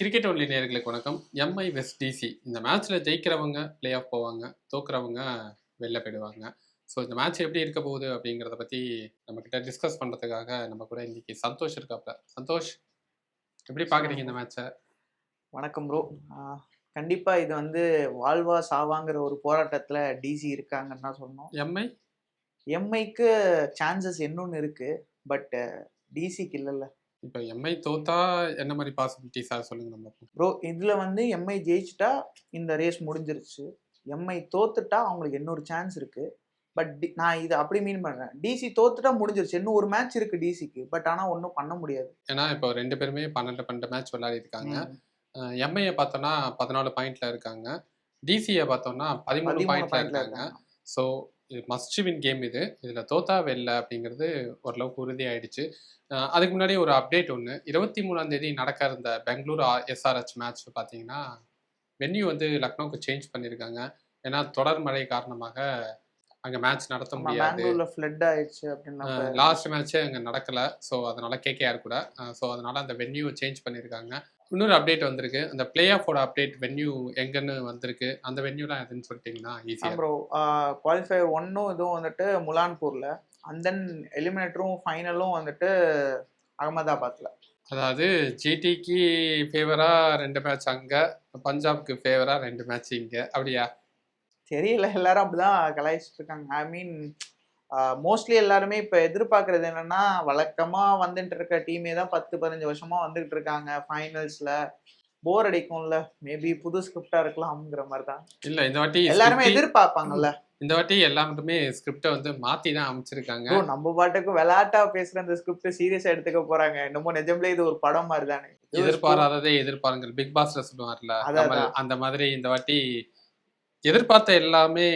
Cricket only நேயர்களுக்கு வணக்கம். Mi west DC இந்த மேட்ச்சில் ஜெயிக்கிறவங்க ப்ளே ஆஃப் போவாங்க தோக்குறவங்க வெளில போயிடுவாங்க. ஸோ இந்த மேட்ச் எப்படி இருக்க போகுது அப்படிங்கிறத பற்றி நம்மக்கிட்ட டிஸ்கஸ் பண்ணுறதுக்காக நம்ம கூட இன்னைக்கு சந்தோஷ் இருக்காப்ல. சந்தோஷ் எப்படி பார்க்குறீங்க இந்த மேட்ச்சை வணக்கம் ப்ரோ கண்டிப்பா இது வந்து வாழ்வா சாவாங்கிற ஒரு போராட்டத்துல டிசி இருக்காங்கன்னு தான் சொன்னோம் எம்ஐ எம்ஐக்கு சான்சஸ் இன்னொன்னு இருக்கு பட் டிசிக்கு இல்லைல்ல. இப்போ எம்ஐ தோத்தா என்ன மாதிரி பாசிபிலிட்டிஸாக சொல்லுங்க நம்ம. ப்ரோ இதுல வந்து எம்ஐ ஜெயிச்சிட்டா இந்த ரேஸ் முடிஞ்சிருச்சு. எம்ஐ தோத்துட்டா அவங்களுக்கு இன்னொரு சான்ஸ் இருக்கு. பட் நான் இது அப்படி மீன் பண்றேன். டிசி தோத்துட்டா முடிஞ்சிருச்சு. இன்னும் ஒரு மேட்ச் இருக்கு டிசிக்கு பட் ஆனா ஒன்றும் பண்ண முடியாது. ஏன்னா இப்போ ரெண்டு பேருமே பன்னெண்டு பன்னெண்டு மேட்ச் விளையாடி இருக்காங்க. எம்ஐயை பார்த்தோன்னா பதினாலு பாயிண்ட்ல இருக்காங்க. டிசியை பார்த்தோம்னா பதிமூணு பாயிண்ட்ல இருக்காங்க. ஸோ இது மஸ்ட் வின் கேம் இது. இதில் தோத்தா வெளில அப்படிங்கிறது ஓரளவுக்கு உறுதியாயிடுச்சு. அதுக்கு முன்னாடி ஒரு அப்டேட் ஒன்று இருபத்தி மூணாம் தேதி நடக்க இருந்த பெங்களூர் எஸ்ஆர்ஹெச் மேட்ச் பார்த்தீங்கன்னா வென்யூ வந்து லக்னோவுக்கு சேஞ்ச் பண்ணியிருக்காங்க ஏன்னா தொடர் மழை காரணமாக அங்கே மேட்ச் நடத்த முடியாது. ஃப்ளட் ஆயிடுச்சு அப்படின்னா லாஸ்ட் மேட்ச்சே அங்கே நடக்கல. ஸோ அதனால கேகேஆர் கூட. ஸோ அதனால அந்த வென்யூ சேஞ்ச் பண்ணியிருக்காங்க இன்னொரு அப்டேட் வந்திருக்கு. அந்த பிளே ஆஃபோட அப்டேட் வென்யூ எங்கன்னு வந்திருக்கு. அந்த வென்யூலாம் எதுன்னு சொல்லிட்டீங்கன்னா ஈஸியாக ப்ரோ குவாலிஃபயர் ஒன்னும் இதுவும் வந்துட்டு முலான்பூர்ல. அண்ட் தென் எலிமினேட்டரும் ஃபைனலும் வந்துட்டு அகமதாபாத்ல. அதாவது ஜிடிக்கு ஃபேவராக ரெண்டு மேட்ச் அங்கே பஞ்சாப்க்கு ஃபேவராக ரெண்டு மேட்ச் இங்கே. அப்படியா? தெரியல. எல்லாரும் அப்படிதான் கலாய்ச்சிட்டு இருக்காங்க. ஐ மீன் மோஸ்ட்லி எல்லாருமே இப்ப எதிர்பார்க்கறது என்னன்னா வழக்கமா வந்துட்டு இருக்க டீமே தான் பத்து பதினஞ்சு வருஷமா வந்துகிட்டு இருக்காங்க. ஃபைனல்ஸ்ல போர் அடிக்கும்ல. மேபி புது ஸ்கிரிப்டா இருக்கலாம்ங்கிற மாதிரி தான் இல்லை இந்த வாட்டி எல்லாருமே எதிர்பார்ப்பாங்கல்ல. இந்த வாட்டி எல்லாருமே ஸ்கிரிப்டை வந்து மாற்றி தான் அமைச்சிருக்காங்க. நம்ம பாட்டுக்கு விளையாட்டா பேசுற அந்த ஸ்கிரிப்ட் சீரியஸா எடுத்துக்க போறாங்க. என்னமோ நிஜம்ல இது ஒரு படம் மாதிரி தானே. எதிர்பாராததை எதிர்பாருங்கள். பிக் பாஸ்ல சொல்லுவார்ல. அந்த மாதிரி இந்த வாட்டி எதிர்பார்த்த எல்லாமே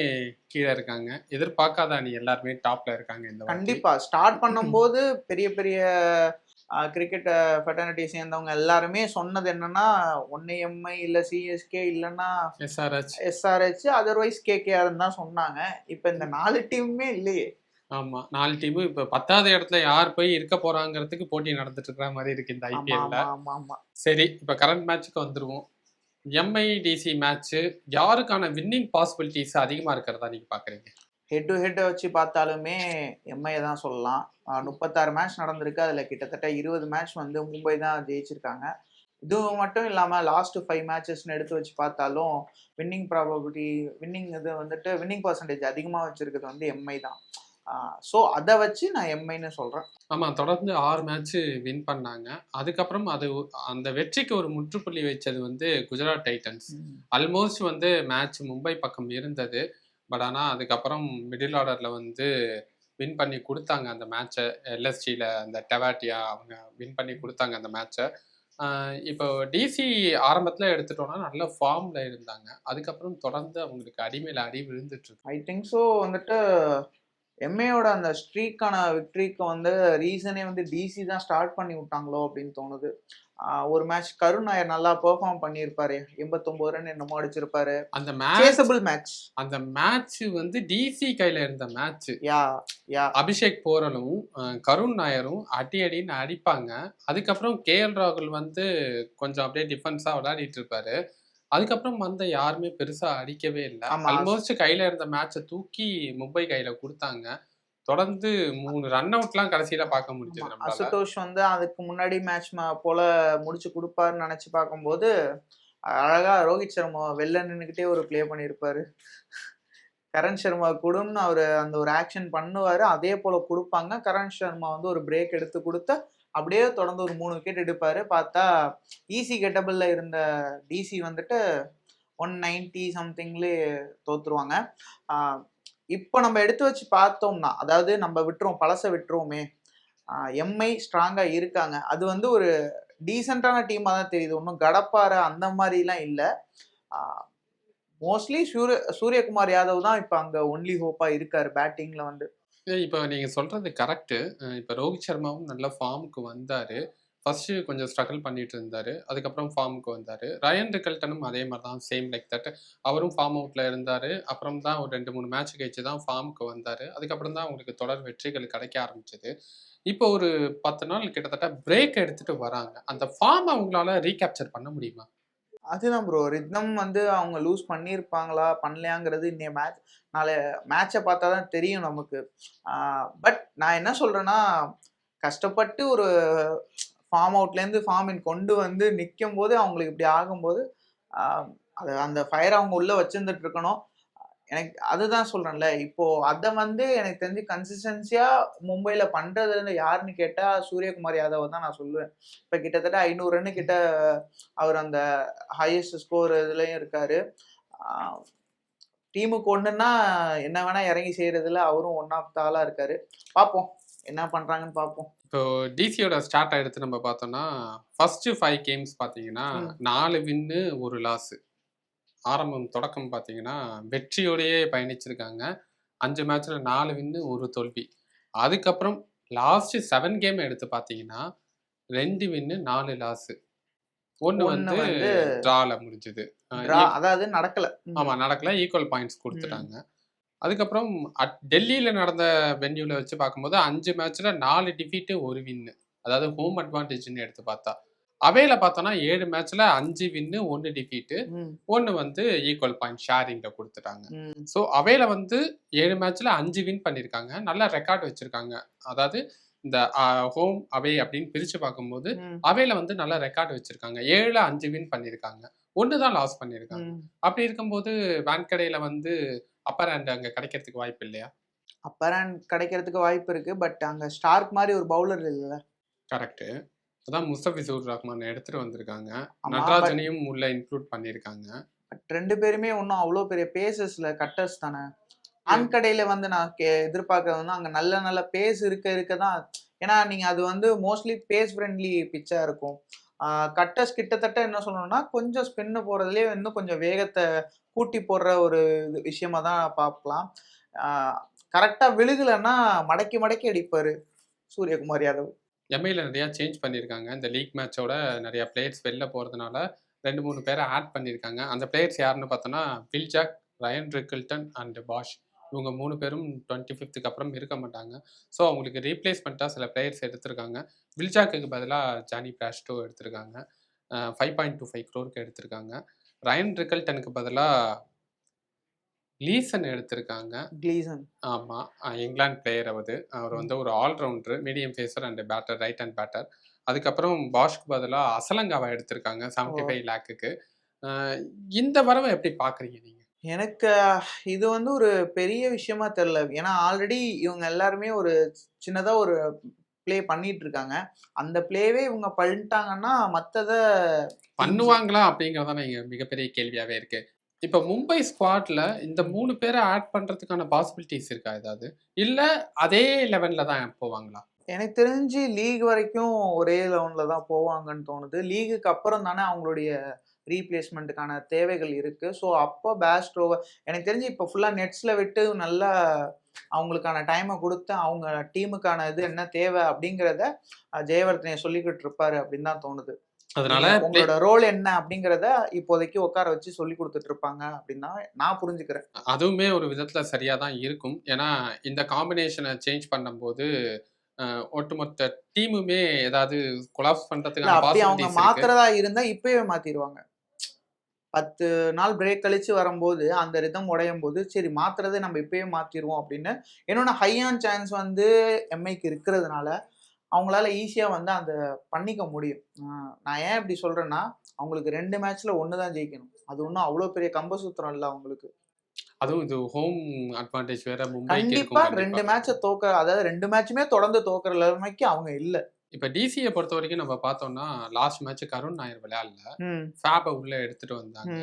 கீழே இருக்காங்க. எதிர்பார்க்காத அணி எல்லாருமே டாப்ல இருக்காங்க இந்த கண்டிப்பா. ஸ்டார்ட் பண்ணும்போது பெரிய பெரிய கிரிக்கெட் ஃபெட்டர்னிட்டி சேர்ந்தவங்க எல்லாருமே சொன்னது என்னன்னா ஒன்னு எம்ஐ இல்ல சிஎஸ்கே இல்லைன்னா எஸ்ஆர்ஹெச் எஸ்ஆர்ஹெச் அதர்வைஸ் கேகேஆர் தான் சொன்னாங்க. இப்ப இந்த நாலு டீமுமே இல்லையே. ஆமா. நாலு டீமும் இப்ப பத்தாவது இடத்துல யார் போய் இருக்க போறாங்கிறதுக்கு போட்டி நடந்துட்டு இருக்கிற மாதிரி இருக்கு இந்த ஐபிஎல்ல சரி இப்ப கரண்ட் மேட்ச்சுக்கு வந்துருவோம். எம்ஐடிசி மேட்ச்சு மேட்ச் யாருக்கான வின்னிங் பாசிபிலிட்டிஸ் அதிகமாக இருக்கிறதா நீங்கள் பார்க்குறீங்க ஹெட் டு ஹெட்டை வச்சு பார்த்தாலுமே எம்ஐயை தான் சொல்லலாம். முப்பத்தாறு மேட்ச் நடந்திருக்கு. அதில் கிட்டத்தட்ட இருபது மேட்ச் வந்து மும்பை தான் ஜெயிச்சிருக்காங்க. இது மட்டும் இல்லாமல் லாஸ்ட் ஃபைவ் மேட்சஸ்னு எடுத்து வச்சு பார்த்தாலும் வின்னிங் ப்ராபபிலிட்டி வின்னிங் இது வந்துட்டு வின்னிங் பர்சன்டேஜ் அதிகமாக வச்சுருக்கிறது வந்து எம்ஐ தான். ஸோ அதை வச்சு நான் எம்ஐன்னு சொல்றேன். ஆமா தொடர்ந்து ஆறு மேட்ச் வின் பண்ணாங்க. அதுக்கப்புறம் அது அந்த வெற்றிக்கு ஒரு முற்றுப்புள்ளி வச்சது வந்து குஜராத் டைட்டன்ஸ். ஆல்மோஸ்ட் வந்து மேட்ச் மும்பை பக்கம் இருந்தது. பட் ஆனால் அதுக்கப்புறம் மிடில் ஆர்டரில் வந்து வின் பண்ணி கொடுத்தாங்க அந்த மேட்சை எல்எஸ்டியில் அந்த டெவாட்டியா அவங்க வின் பண்ணி கொடுத்தாங்க அந்த மேட்சை இப்போ டிசி ஆரம்பத்தில் எடுத்துட்டோம்னா நல்ல ஃபார்மில் இருந்தாங்க. அதுக்கப்புறம் தொடர்ந்து அவங்களுக்கு அடிமையில் அடி விழுந்துட்டு ஐ திங்க் ஸோ வந்துட்டு எம்ஏயோட அந்த ஸ்ட்ரீக்கான விக்ட்ரிக்கு வந்து ரீசனே வந்து டிசி தான் ஸ்டார்ட் பண்ணி விட்டாங்களோ அப்படின்னு தோணுது. ஒரு மேட்ச் கருண் நாயர் நல்லா பெர்ஃபார்ம் பண்ணியிருப்பாரு. எண்பத்தொன்பது ரன் என்னமோ அடிச்சிருப்பாரு. அந்த மேட்ச் சேசபிள் மேட்ச் அந்த மேட்ச் வந்து டிசி கையில் இருந்த மேட்ச் யா யா. அபிஷேக் போரலும் கருண் நாயரும் அடி அடின்னு அடிப்பாங்க. அதுக்கப்புறம் கேஎல் ராகுல் வந்து கொஞ்சம் அப்படியே டிஃபென்ஸாக விளையாடிட்டு இருப்பாரு. அதுக்கப்புறம் வந்து யாருமே பெருசா அடிக்கவே இல்லை. ஆல்மோஸ்ட் கையில இருந்த மேட்சை தூக்கி மும்பை கையில கொடுத்தாங்க. தொடர்ந்து மூணு ரன் அவுட்லாம் கடைசியில பார்க்க முடிஞ்சது அசுதோஷ் வந்து அதுக்கு முன்னாடி மேட்ச் போல முடிச்சு கொடுப்பாருன்னு நினைச்சு பார்க்கும்போது அழகா ரோஹித் சர்மா வெளில நின்றுக்கிட்டே ஒரு ப்ளே பண்ணியிருப்பாரு. கரண் சர்மா கொடுன்னு அவர் அந்த ஒரு ஆக்ஷன் பண்ணுவாரு. அதே போல கொடுப்பாங்க. கரண் சர்மா வந்து ஒரு பிரேக் எடுத்து கொடுத்து அப்படியே தொடர்ந்து ஒரு மூணு விக்கெட் எடுப்பார். பார்த்தா ஈஸி கெட்டபிளில் இருந்த டிசி வந்துட்டு ஒன் நைன்டி சம்திங்லே தோற்றுருவாங்க இப்போ நம்ம எடுத்து வச்சு பார்த்தோம்னா அதாவது நம்ம விட்டுருவோம் பழசை விட்டுருவோமே எம்ஐ ஸ்ட்ராங்காக இருக்காங்க. அது வந்து ஒரு டீசெண்டான டீமாக தான் தெரியுது. ஒன்றும் கடப்பாறை அந்த மாதிரிலாம் இல்லை. மோஸ்ட்லி சூரிய சூரியகுமார் யாதவ் தான் இப்போ அங்கே ஒன்லி ஹோப்பாக இருக்கார் பேட்டிங்கில் வந்து. இப்போ நீங்க சொல்றது கரெக்ட் இப்போ ரோஹித் சர்மாவும் நல்ல ஃபார்முக்கு வந்தாரு. ஃபஸ்ட்டு கொஞ்சம் ஸ்ட்ரகிள் பண்ணிட்டு இருந்தார். அதுக்கப்புறம் ஃபார்முக்கு வந்தார். ரயன் ரிகல்டனும் அதே மாதிரி தான் சேம் லைக் தட் அவரும் ஃபார்ம் அவுட்டில் இருந்தார். அப்புறம் தான் ஒரு ரெண்டு மூணு மேட்ச் கழிச்சு தான் ஃபார்முக்கு வந்தார். அதுக்கப்புறம் தான் அவங்களுக்கு தொடர் வெற்றிகள் கிடைக்க ஆரம்பிச்சது. இப்போ ஒரு பத்து நாள் கிட்டத்தட்ட பிரேக் எடுத்துட்டு வராங்க. அந்த ஃபார்ம் அவங்களால ரீகேப்சர் பண்ண முடியுமா? அதுதான் ப்ரோ ரித்னம் வந்து அவங்க லூஸ் பண்ணியிருப்பாங்களா பண்ணலையாங்கிறது இன்னைய மேட்ச் நாளை மேட்சை பார்த்தா தான் தெரியும் நமக்கு. பட் நான் என்ன சொல்கிறேன்னா கஷ்டப்பட்டு ஒரு ஃபார்ம் அவுட்லேருந்து ஃபார்ம் இன் கொண்டு வந்து நிற்கும் போது அவங்களுக்கு இப்படி ஆகும்போது அது அந்த ஃபயர் அவங்க உள்ளே வச்சுருந்துட்டு இருக்கணும். எனக்கு அதுதான் சொல்கிறேன்ல இப்போ அதை வந்து எனக்கு தெரிஞ்சு கன்சிஸ்டன்சியாக மும்பையில் பண்ணுறது யாருன்னு கேட்டால் சூரியகுமார் யாதவ் தான் நான் சொல்லுவேன். இப்போ கிட்டத்தட்ட ஐநூறு ரன்னு கிட்ட அவர் அந்த ஹையஸ்ட் ஸ்கோர் இதுலயும் இருக்காரு. டீமுக்கு ஒண்ணுன்னா என்ன வேணா இறங்கி செய்யறதுல அவரும் ஒன் ஆஃப் த ஆளா இருக்காரு. பார்ப்போம் என்ன பண்றாங்கன்னு பார்ப்போம் இப்போ டிசியோட ஸ்டார்ட் எடுத்து நம்ம பார்த்தோம்னா ஃபர்ஸ்ட் ஃபைவ் கேம்ஸ் பார்த்தீங்கன்னா. நாலு வின்னு ஒரு லாஸ் ஆரம்பம் தொடக்கம் பார்த்தீங்கன்னா வெற்றியோடயே பயணிச்சிருக்காங்க. அஞ்சு மேட்ச்ல நாலு வின்னு ஒரு தோல்வி. அதுக்கப்புறம் லாஸ்ட் செவன் கேம் எடுத்து பார்த்தீங்கன்னா ரெண்டு வின்னு நாலு லாஸ் ஒன்று வந்து ட்ரால முடிஞ்சுது. அதாவது நடக்கல. ம். ஆமா நடக்கல. ஈக்குவல் பாயிண்ட்ஸ் கொடுத்துட்டாங்க. அதுக்கப்புறம் அட் டெல்லியில நடந்த வென்யூல வச்சு பார்க்கும்போது அஞ்சு மேட்ச்ல நாலு டிஃபீட்டு ஒரு வின்னு அதாவது ஹோம் அட்வான்டேஜ்னு எடுத்து பார்த்தா. அவையில பார்த்தோம்னா ஏழு மேட்ச்ல அஞ்சு வின்னு ஒன்று டிஃபீட்டு ம், ஒன்று வந்து ஈக்குவல் பாயிண்ட் ஷேரிங்ல கொடுத்துட்டாங்க. ஸோ அவையில வந்து ஏழு மேட்ச்ல அஞ்சு வின் பண்ணியிருக்காங்க நல்ல ரெக்கார்ட் வச்சிருக்காங்க. அதாவது இந்த ஹோம் அவே அப்படின்னு பிரிச்சு பார்க்கும்போது அவையில வந்து நல்ல ரெக்கார்ட் வச்சிருக்காங்க. ஏழுல அஞ்சு வின் பண்ணியிருக்காங்க ஒன்று தான் லாஸ் பண்ணியிருக்காங்க. அப்படி இருக்கும்போது வான்கடையில வந்து அப்பர் ஹேண்ட் அங்க கிடைக்கிறதுக்கு வாய்ப்பு இல்லையா? அப்பரன் கிடைக்கிறதுக்கு வாய்ப்பு இருக்கு. பட் அங்க ஸ்டார்க் மாதிரி ஒரு பவுலர் இல்லைல்ல. கரெக்ட் அதான் முஸ்தபிசூர் ரஹ்மான் எடுத்துட்டு வந்திருக்காங்க. நடராஜனையும் உள்ள இன்க்ளூட் பண்ணியிருக்காங்க. பட் ரெண்டு பேருமே ஒன்றும் அவ்வளோ பெரிய பேசஸ்ல கட்டர்ஸ் தானே? ஆண்கடையில வந்து நான் கே எதிர்பார்க்கறது வந்து அங்க நல்ல நல்ல பேஸ் இருக்க இருக்க தான். ஏன்னா நீங்க அது வந்து மோஸ்ட்லி பேஸ் ஃப்ரெண்ட்லி பிச்சா இருக்கும். கட்டர்ஸ் கிட்டத்தட்ட என்ன சொல்லணும்னா கொஞ்சம் ஸ்பின்னு போறதுலயே இன்னும் கொஞ்சம் வேகத்தை கூட்டி போடுற ஒரு விஷயமா தான் பார்க்கலாம். கரெக்டா விழுகலைன்னா மடக்கி மடக்கி அடிப்பாரு சூரியகுமார் யாதவ். எம்ஐயில் நிறையா சேஞ்ச் பண்ணியிருக்காங்க. இந்த லீக் மேட்சோட நிறையா பிளேயர்ஸ் வெளில போகிறதுனால ரெண்டு மூணு பேரை ஆட் பண்ணியிருக்காங்க. அந்த பிளேயர்ஸ் யாருன்னு பார்த்தோன்னா Will Jacks Ryan Rickelton and Bosch இவங்க மூணு பேரும் டுவெண்ட்டி ஃபிஃப்த்துக்கு அப்புறம் இருக்க மாட்டாங்க. ஸோ அவங்களுக்கு ரீப்ளேஸ்மெண்ட்டாக சில பிளேயர்ஸ் எடுத்திருக்காங்க. வில்ஜாக்கு பதிலாக ஜானி பிராஸ்டோ எடுத்திருக்காங்க. ஃபைவ் பாயிண்ட் டூ ஃபைவ் க்ரோருக்கு எடுத்திருக்காங்க. ரயன் ரிக்கல்டனுக்கு பதிலாக லீசன் எடுத்திருக்காங்க. கிளீசன் ஆமாம் இங்கிலாந்து பிளேயர் அவர். அவர் வந்து ஒரு all-rounder medium pacer and batter right and batter அதுக்கப்புறம் பாஷ்க்கு பதிலாக அசலங்காவை எடுத்திருக்காங்க செவன்டி ஓ. ஃபைவ் லேக்குக்கு இந்த வரவை எப்படி பார்க்குறீங்க நீங்கள் எனக்கு இது வந்து ஒரு பெரிய விஷயமா தெரியல. ஏன்னா ஆல்ரெடி இவங்க எல்லாருமே ஒரு சின்னதா ஒரு ப்ளே பண்ணிட்டு இருக்காங்க அந்த ப்ளேவே இவங்க பண்ணிட்டாங்கன்னா மத்தத பண்ணுவாங்களா அப்படிங்கிறதான இங்கே மிகப்பெரிய கேள்வியாகவே இருக்கு. இப்போ மும்பை ஸ்குவாட்ல இந்த மூணு பேரை ஆட் பண்ணுறதுக்கான பாசிபிலிட்டிஸ் இருக்கா ஏதாவது? இல்லை அதே லெவன்ல தான் போவாங்களா? எனக்கு தெரிஞ்சு லீக் வரைக்கும் ஒரே லெவனில் தான் போவாங்கன்னு தோணுது. லீகுக்கு அப்புறம் தானே அவங்களுடைய ரீப்ளேஸ்மெண்ட்டுக்கான தேவைகள் இருக்கு. ஸோ அப்போ பேஸ்ட்ரோவை எனக்கு தெரிஞ்சு இப்போ ஃபுல்லாக நெட்ஸில் விட்டு நல்லா அவங்களுக்கான டைமை கொடுத்து அவங்க டீமுக்கான இது என்ன தேவை அப்படிங்கிறத ஜெயவர்தனையை ஜெயவர்தனை சொல்லிக்கிட்டு இருப்பாரு அப்படின்னு தான் தோணுது. அதனால உங்களோட ரோல் என்ன அப்படிங்கிறத இப்போதைக்கு உட்கார வச்சு சொல்லி கொடுத்துட்டு இருப்பாங்க அப்படின்னு நான் புரிஞ்சுக்கிறேன். அதுவுமே ஒரு விதத்துல சரியா தான் இருக்கும். ஏன்னா இந்த காம்பினேஷனை சேஞ்ச் பண்ணும்போது ஒட்டுமொத்த டீமுமே ஏதாவது கொலாப்ஸ் அப்படி அவங்க மாத்துறதா இருந்தா இப்பவே மாத்திடுவாங்க பத்து நாள் பிரேக் கழிச்சு வரும்போது அந்த ரிதம் உடையும் போது சரி மாத்துறதை நம்ம இப்பயே மாத்திடுவோம் அப்படின்னு. என்னோட ஹையான் சான்ஸ் வந்து எம்ஐக்கு இருக்கிறதுனால அவங்களால ஈஸியா வந்து அந்த பண்ணிக்க முடியும். நான் ஏன் இப்படி சொல்றேன்னா அவங்களுக்கு ரெண்டு மேட்ச்ல ஒன்று தான் ஜெயிக்கணும். அது ஒன்றும் அவ்வளோ பெரிய கம்பசூத்திரம் இல்லை அவங்களுக்கு. அதுவும் இது ஹோம் அட்வான்டேஜ் வேற மும்பைக்கு கண்டிப்பா ரெண்டு மேட்சை தோக்க அதாவது ரெண்டு மேட்சுமே தொடர்ந்து தோக்குற நிலைமைக்கு அவங்க இல்ல. இப்ப டிசியை பொறுத்த வரைக்கும் நம்ம பார்த்தோம்னா லாஸ்ட் மேட்ச் கருண் நாயர் விளையாடல. ஃபேபை உள்ள எடுத்துட்டு வந்தாங்க.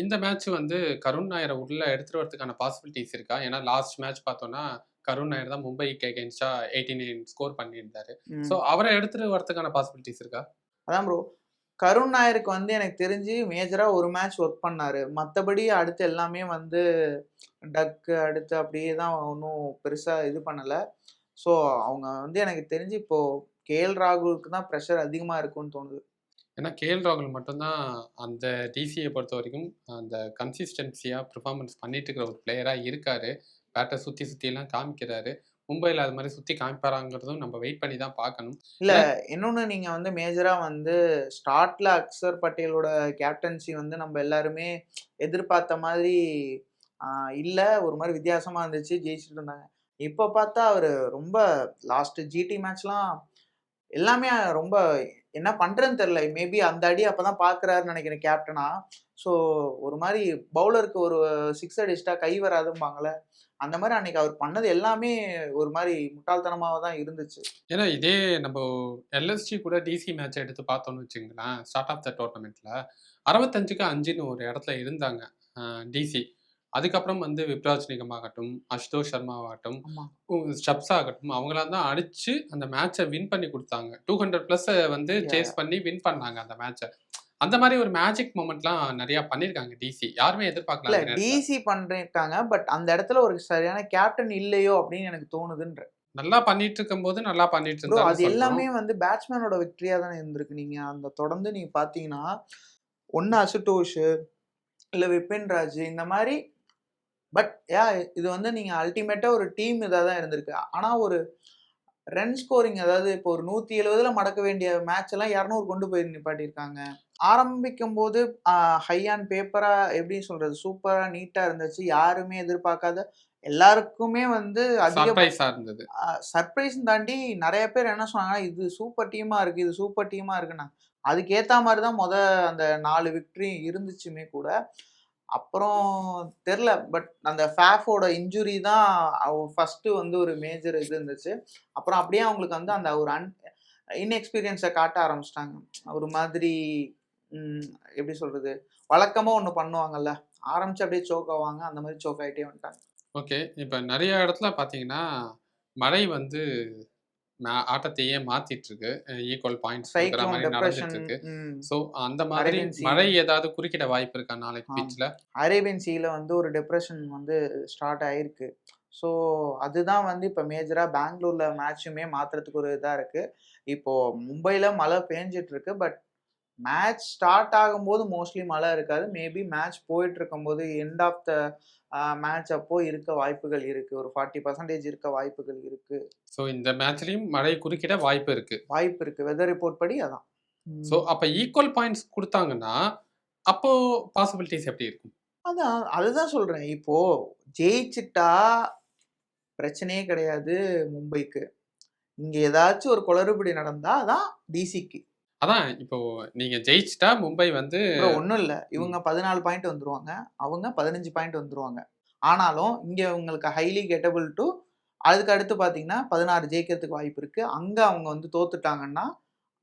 இந்த மேட்ச் வந்து கருண் நாயரை உள்ள எடுத்துட்டு வரதுக்கான பாசிபிலிட்டிஸ் இருக்கா? ஏன்னா லாஸ்ட் மேட்ச் பார்த்தோம்னா கருண் நாயர் தான் மும்பைக்கு அகேன்ஸ்டா எயிட்டி நைன் ஸ்கோர் பண்ணியிருந்தாரு. ஸோ அவரை எடுத்துட்டு வரதுக்கான பாசிபிலிட்டிஸ் இருக்கா? அதான் ப்ரோ கருண் நாயருக்கு வந்து எனக்கு தெரிஞ்சு மேஜரா ஒரு மேட்ச் ஒர்க் பண்ணாரு. மற்றபடி அடுத்து எல்லாமே வந்து டக்கு அடுத்து அப்படியே தான் ஒன்றும் பெருசா இது பண்ணல. ஸோ அவங்க வந்து எனக்கு தெரிஞ்சு இப்போ கேஎல் ராகுலுக்கு தான் ப்ரெஷர் அதிகமா இருக்கும்னு தோணுது. ஏன்னா கேஎல் ராகுல் மட்டும்தான் அந்த டிசியை பொறுத்த வரைக்கும் அந்த கன்சிஸ்டன்சியாக பெர்ஃபார்மன்ஸ் பண்ணிட்டு இருக்கிற ஒரு பிளேயராக இருக்காரு. பேட்டை சுற்றி சுற்றிலாம் காமிக்கிறாரு. மும்பையில் அது மாதிரி சுற்றி காமிப்பாராங்கிறதும் நம்ம வெயிட் பண்ணி தான் பார்க்கணும். இல்ல இன்னொன்னு நீங்க வந்து மேஜரா வந்து ஸ்டார்ட்ல அக்சர் பட்டேலோட கேப்டன்சி வந்து நம்ம எல்லாருமே எதிர்பார்த்த மாதிரி இல்ல. ஒரு மாதிரி வித்தியாசமா இருந்துச்சு. ஜெயிச்சுட்டு இருந்தாங்க. இப்போ பார்த்தா அவர் ரொம்ப லாஸ்ட் ஜிடி மேட்ச்லாம் எல்லாமே ரொம்ப என்ன பண்ணுறேன்னு தெரில மேபி அந்த அடி அப்போ தான் பார்க்குறாருன்னு நினைக்கிறேன் கேப்டனா ஸோ ஒரு மாதிரி பவுலருக்கு ஒரு சிக்ஸ் அடிச்சிட்டா கை வராதும்பாங்களே அந்த மாதிரி அன்னைக்கு அவர் பண்ணது எல்லாமே ஒரு மாதிரி முட்டாள்தனமாக தான் இருந்துச்சு. ஏன்னா இதே நம்ம எல்எஸ்டி கூட டிசி மேட்ச் எடுத்து பார்த்தோம்னு வச்சுங்களேன் ஸ்டார்ட் ஆஃப் த டோர்னமெண்ட்டில் அறுபத்தஞ்சுக்கு அஞ்சுன்னு ஒரு இடத்துல இருந்தாங்க டிசி அதுக்கப்புறம் வந்து விப்ராஜ் நிகம் ஆகட்டும் அசுதோஷ் சர்மா ஆகட்டும் ஸ்டப்ஸ் ஆகட்டும் அவங்களாம் தான் அடிச்சு அந்த மேட்சை வின் பண்ணி கொடுத்தாங்க. டூ ஹண்ட்ரட் ப்ளஸ் வந்து. சேஸ் பண்ணி வின் பண்ணாங்க அந்த மேட்சை அந்த மாதிரி ஒரு மேஜிக் மூமெண்ட்லாம் நிறைய பண்ணியிருக்காங்க டிசி யாருமே எதிர்பார்க்கல. டிசி பண்ணிருக்காங்க பட் அந்த இடத்துல ஒரு சரியான கேப்டன் இல்லையோ அப்படின்னு எனக்கு தோணுதுன்ற. நல்லா பண்ணிட்டு இருக்கும்போது நல்லா பண்ணிட்டு ப்ரோ இருந்தாங்க அது எல்லாமே வந்து பேட்ஸ்மேனோட வெற்றியா தானே இருந்திருக்கு. நீங்க அந்த தொடர்ந்து நீங்க பாத்தீங்கன்னா ஒன்னு அசுதோஷ் இல்ல விபின் ராஜ் இந்த மாதிரி பட் யா இது வந்து நீங்க அல்டிமேட்டா ஒரு டீம் இதாக தான் இருந்திருக்கு. ஆனா ஒரு ரன் ஸ்கோரிங் அதாவது இப்போ ஒரு நூத்தி எழுபதுல மடக்க வேண்டிய மேட்ச் எல்லாம் இரநூறு கொண்டு போய் நிப்பாட்டியிருக்காங்க. ஆரம்பிக்கும் போது ஹை ஆன் பேப்பரா எப்படி சொல்றது? சூப்பரா நீட்டா இருந்துச்சு. யாருமே எதிர்பார்க்காத எல்லாருக்குமே வந்து அதிக சர்ப்ரைஸா இருந்தது. சர்ப்ரைஸ் தாண்டி நிறைய பேர் என்ன சொன்னாங்கன்னா இது சூப்பர் டீமா இருக்கு இது சூப்பர் டீமா இருக்குன்னா அதுக்கேத்த மாதிரி தான் முத அந்த நாலு விக்டரி இருந்துச்சுமே கூட அப்புறம் தெரில பட் அந்த ஃபேஃபோட இன்ஜுரி தான் ஃபஸ்ட்டு வந்து ஒரு மேஜர் இது இருந்துச்சு. அப்புறம் அப்படியே அவங்களுக்கு வந்து அந்த ஒரு அன் இன்எக்ஸ்பீரியன்ஸை காட்ட ஆரம்பிச்சிட்டாங்க. ஒரு மாதிரி எப்படி சொல்கிறது வழக்கமாக ஒன்று பண்ணுவாங்கல்ல ஆரம்பிச்சு அப்படியே சோக் ஆவாங்க அந்த மாதிரி சோக் ஆகிட்டே வந்துட்டாங்க. ஓகே இப்போ நிறைய இடத்துல பார்த்தீங்கன்னா மழை வந்து மா- ஆட்டத்தையே மாத்திட்டு இருக்கு ஈக்குவல் பாயிண்ட்ஸ் சைக்ளோன் மாதிரி நடந்துட்டு இருக்கு ஸோ அந்த மாதிரி. மழை ஏதாவது குறுக்கிட வாய்ப்பு இருக்கா நாளைக்கு. பீச்ல அரேபியன் சீல வந்து ஒரு டிப்ரெஷன் வந்து ஸ்டார்ட் ஆயிருக்கு. ஸோ அதுதான் வந்து இப்போ மேஜராக பெங்களூர்ல மேட்சுமே மாத்துறதுக்கு ஒரு இதாக இருக்கு. இப்போ மும்பையில் மழை பேஞ்சிட்டு இருக்கு பட் மேட்ச் ஸ்டார்ட் ஆகும்போது மோஸ்ட்லி மழை இருக்காது. மேபி மேட்ச் போயிட்டு இருக்கும்போது எண்ட் ஆஃப் த மேட்ச் அப்போ இருக்க வாய்ப்புகள் இருக்கு. ஒரு ஃபார்ட்டி பர்சன்டேஜ் இருக்க வாய்ப்புகள் இருக்கு. ஸோ இந்த மேட்ச்லயும் மழை குறுக்கிட வாய்ப்பு இருக்கு. வாய்ப்பு இருக்கு. வெதர் ரிப்போர்ட் படி அதான். ஸோ அப்போ ஈக்குவல் பாயிண்ட்ஸ் கொடுத்தாங்கன்னா அப்போ பாசிபிலிட்டிஸ் எப்படி இருக்கும்? அதான் அதுதான் சொல்றேன். இப்போ ஜெயிச்சிட்டா பிரச்சனையே கிடையாது மும்பைக்கு. இங்க ஏதாச்சும் ஒரு குளறுபடி நடந்தா அதான் டிசிக்கு அதான் இப்போ நீங்க ஜெயிச்சிட்டா மும்பை வந்து ஒன்றும் இல்லை. இவங்க பதினாலு பாயிண்ட் வந்துருவாங்க. அவங்க பதினஞ்சு பாயிண்ட் வந்துருவாங்க. ஆனாலும் இங்க உங்களுக்கு ஹைலி கெட்டபிள் டு அதுக்கு அடுத்து பார்த்தீங்கன்னா பதினாறு ஜெயிக்கிறதுக்கு வாய்ப்பு இருக்கு. அங்க அவங்க வந்து தோத்துட்டாங்கன்னா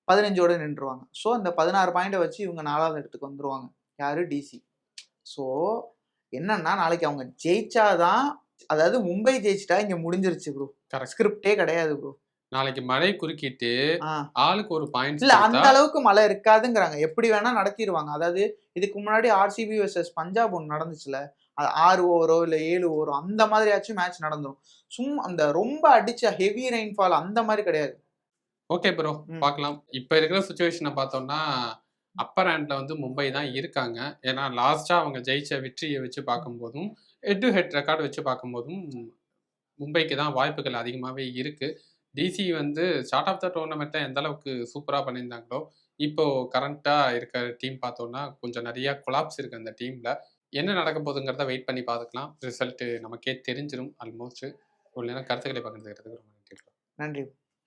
பதினஞ்சோட நின்றுவாங்க ஸோ அந்த பதினாறு பாயிண்டை வச்சு இவங்க நாலாவது இடத்துக்கு வந்துருவாங்க. யாரு? டிசி ஸோ என்னன்னா நாளைக்கு அவங்க ஜெயிச்சாதான் அதாவது மும்பை ஜெயிச்சிட்டா இங்க முடிஞ்சிருச்சு ப்ரோ ஸ்கிரிப்டே கிடையாது ப்ரோ நாளைக்கு மழை குறுக்கிட்டு ஆளுக்கு ஒரு பாயிண்ட்ஸ் இல்ல அந்த அளவுக்கு மழை இருக்காதுங்கிறாங்க. எப்படி வேணா நடத்திடுவாங்க அதாவது இதுக்கு முன்னாடி ஆர்சிபி வர்சஸ் பஞ்சாப் ஒன்று நடந்துச்சுல. அது ஆறு ஓவரோ இல்ல ஏழு ஓவரோ அந்த மாதிரியாச்சும் மேட்ச் நடந்துரும். சும்மா அந்த ரொம்ப அடிச்ச ஹெவி ரெயின்ஃபால் அந்த மாதிரி கிடையாது. Okay bro. பார்க்கலாம் இப்போ இருக்கிற சுச்சுவேஷனை பார்த்தோம்னா அப்பர் ஹேண்ட்ல வந்து மும்பை தான் இருக்காங்க. ஏன்னா லாஸ்டா அவங்க ஜெயிச்ச வெற்றியை வச்சு பார்க்கும்போதும் ஹெட் டு ஹெட் ரெக்கார்டு வச்சு பார்க்கும்போதும் மும்பைக்கு தான் வாய்ப்புகள் அதிகமாகவே இருக்கு. டிசி வந்து ஸ்டார்ட் ஆஃப் த டோர்னமெண்ட்டை எந்த அளவுக்கு சூப்பராக பண்ணியிருந்தாங்களோ இப்போ கரண்ட்டாக இருக்கிற டீம் பார்த்தோம்னா கொஞ்சம் நிறைய கொலாப்ஸ் இருக்குது அந்த டீமில் என்ன நடக்க போகுதுங்கிறத வெயிட் பண்ணி பார்த்துக்கலாம். ரிசல்ட்டு நமக்கே தெரிஞ்சிடும் ஆல்மோஸ்ட் ஒரு நேரம் கருத்துக்களை பகிர்ந்துக்கிறதுக்கு ரொம்ப நன்றி. நன்றி.